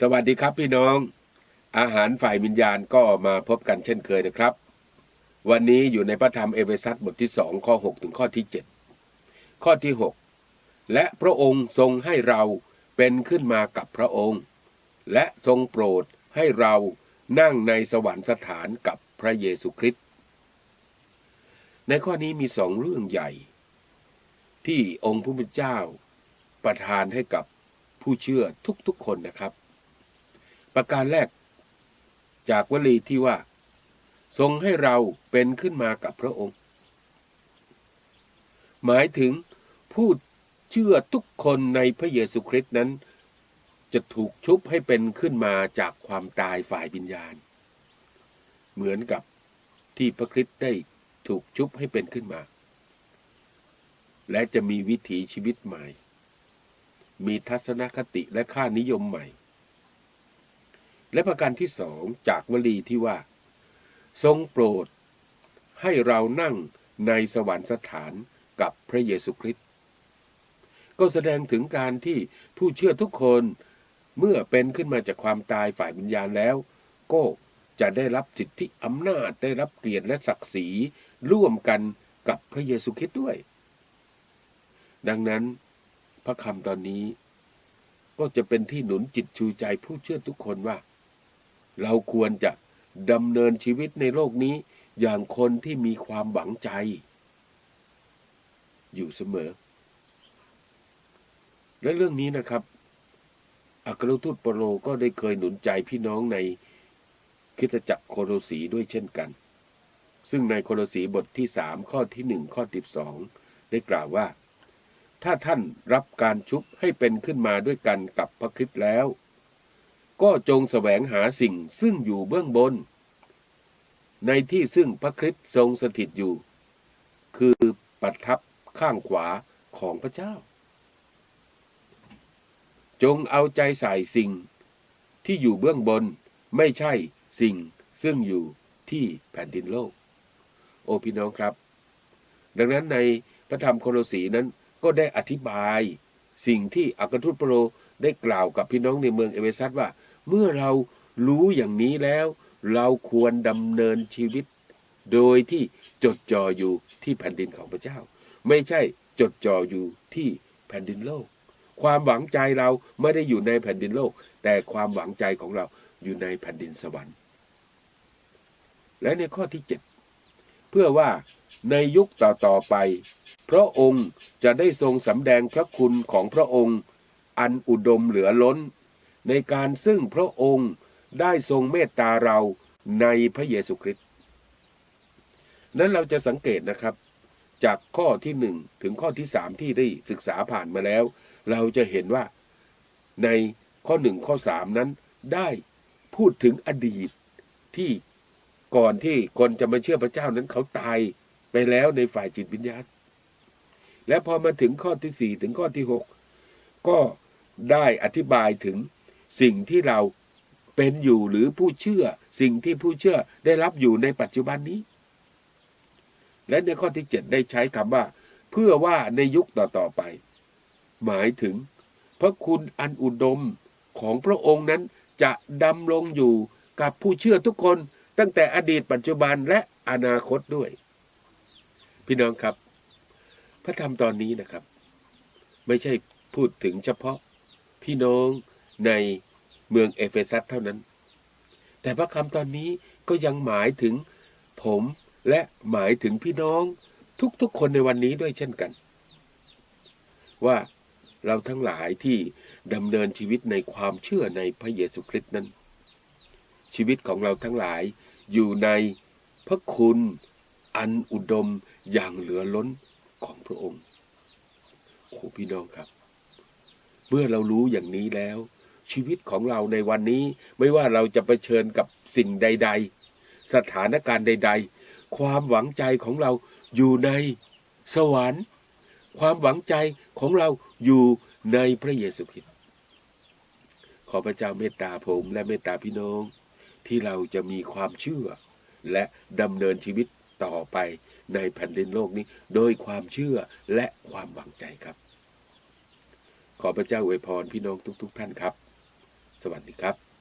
สวัสดีครับพี่น้อง อาหารฝ่ายวิญญาณก็มาพบกันเช่นเคยนะครับ วันนี้อยู่ในพระธรรมเอเฟซัสบทที่สองข้อ 6 ถึงข้อที่ 7 ข้อที่ 6 และพระองค์ทรงให้เราเป็นขึ้นมากับพระองค์ และทรงโปรดให้เรานั่งในสวรรคสถานกับพระเยซูคริสต์ในข้อนี้มีสองเรื่องใหญ่ ที่องค์พระผู้เป็นเจ้าประทานให้กับผู้เชื่อทุกๆคนนะครับ ประการแรก จากวลีที่ว่า ทรงให้เราเป็นขึ้นมากับพระองค์ หมายถึงผู้เชื่อทุกคนในพระเยซูคริสต์นั้น จะถูกชุบให้เป็นขึ้นมาจากความตายฝ่ายวิญญาณ เหมือนกับที่พระคริสต์ได้ถูกชุบให้เป็นขึ้นมา และจะมีวิถีชีวิตใหม่ มีทัศนคติและค่านิยมใหม่ และประการที่สองจากวลีที่ว่า ทรงโปรด ให้เรานั่งในสวรรคสถานกับพระเยซูคริสต์ก็แสดงถึงการที่ผู้เชื่อทุกคนเมื่อเป็นขึ้นมาจากความตายฝ่ายวิญญาณแล้ว ก็จะได้รับสิทธิอำนาจได้รับเกียรติและศักดิ์ศรีร่วมกันกับพระเยซูคริสต์ด้วย ดังนั้นพระคำตอนนี้ก็จะเป็นที่หนุนจิตชูใจผู้เชื่อทุกคนว่า เราควรจะดำเนินชีวิตในโลกนี้อย่างคนที่มีความหวังใจ อยู่เสมอ และเรื่องนี้นะครับ อัครทูตเปโลก็ได้เคยหนุนใจพี่น้องในคริสตจักรโคโลสีด้วยเช่นกัน ซึ่งในโคโลสีบทที่สามข้อที่หนึ่งข้อที่สองได้กล่าวว่า ถ้าท่านรับการชุบให้เป็นขึ้นมาด้วยกันกับพระคริสต์แล้ว ก็จงแสวงหาสิ่งซึ่งอยู่เบื้องบน ในที่ซึ่งพระคริสต์ทรงสถิตอยู่ คือประทับข้างขวาของพระเจ้า จงเอาใจใส่สิ่งที่อยู่เบื้องบนไม่ใช่สิ่งซึ่งอยู่ที่แผ่นดินโลก โอพี่น้องครับ ดังนั้นในพระธรรมโคโลสีนั้นก็ได้อธิบายสิ่งที่อัครทูตเปโลได้กล่าวกับพี่น้องในเมืองเอเวซัสว่า เมื่อเรารู้อย่างนี้แล้ว เราควรดำเนินชีวิต โดยที่จดจ่ออยู่ที่แผ่นดินของพระเจ้า ไม่ใช่จดจ่ออยู่ที่แผ่นดินโลก ความหวังใจเราไม่ได้อยู่ในแผ่นดินโลก แต่ความหวังใจของเราอยู่ในแผ่นดินสวรรค์ และในข้อที่ 7 เพื่อว่าในยุคต่อๆไป พระองค์จะได้ทรงสำแดงพระคุณของพระองค์ อันอุดมเหลือล้น ในการซึ่งพระองค์ได้ทรงเมตตาเราในพระเยซูคริสต์นั้นเราจะสังเกตนะครับ จากข้อที่หนึ่งถึงข้อที่สามที่ได้ศึกษาผ่านมาแล้ว เราจะเห็นว่าในข้อหนึ่งข้อสามนั้นได้พูดถึงอดีตที่ก่อนที่คนจะมาเชื่อพระเจ้านั้นเขาตายไปแล้วในฝ่ายจิตวิญญาณ และพอมาถึงข้อที่สี่ถึงข้อที่หกก็ได้อธิบายถึง สิ่งที่เราเป็นอยู่หรือผู้เชื่อ สิ่งที่ผู้เชื่อได้รับอยู่ในปัจจุบันนี้ และในข้อที่เจ็ดได้ใช้คำว่า เพื่อว่าในยุคต่อๆไป หมายถึง พระคุณอันอุดมของพระองค์นั้นจะดำรงอยู่กับผู้เชื่อทุกคนตั้งแต่อดีตปัจจุบันและอนาคตด้วย พี่น้องครับ พระธรรมตอนนี้นะครับ ไม่ใช่พูดถึงเฉพาะพี่น้อง ในเมืองเอเฟซัสเท่านั้น แต่พระคำตอนนี้ก็ยังหมายถึงผมและหมายถึงพี่น้องทุกๆคนในวันนี้ด้วยเช่นกัน ว่าเราทั้งหลายที่ดำเนินชีวิตในความเชื่อในพระเยซูคริสต์นั้น ชีวิตของเราทั้งหลายอยู่ในพระคุณอันอุดมอย่างเหลือล้นของพระองค์โอ้พี่น้องครับ เมื่อเรารู้อย่างนี้แล้ว ชีวิตของเราในวันนี้ ไม่ว่าเราจะไปเผชิญกับสิ่งใด ๆ สถานการณ์ใด ๆ ความหวังใจของเราอยู่ในสวรรค์ ความหวังใจของเราอยู่ในพระเยซูคริสต์ขอพระเจ้าเมตตาผมและเมตตาพี่น้อง ที่เราจะมีความเชื่อ และดำเนินชีวิตต่อไปในแผ่นดินโลกนี้ โดยความเชื่อและความหวังใจครับ ขอพระเจ้าอวยพรพี่น้องทุก ๆ ท่านครับ สวัสดีครับ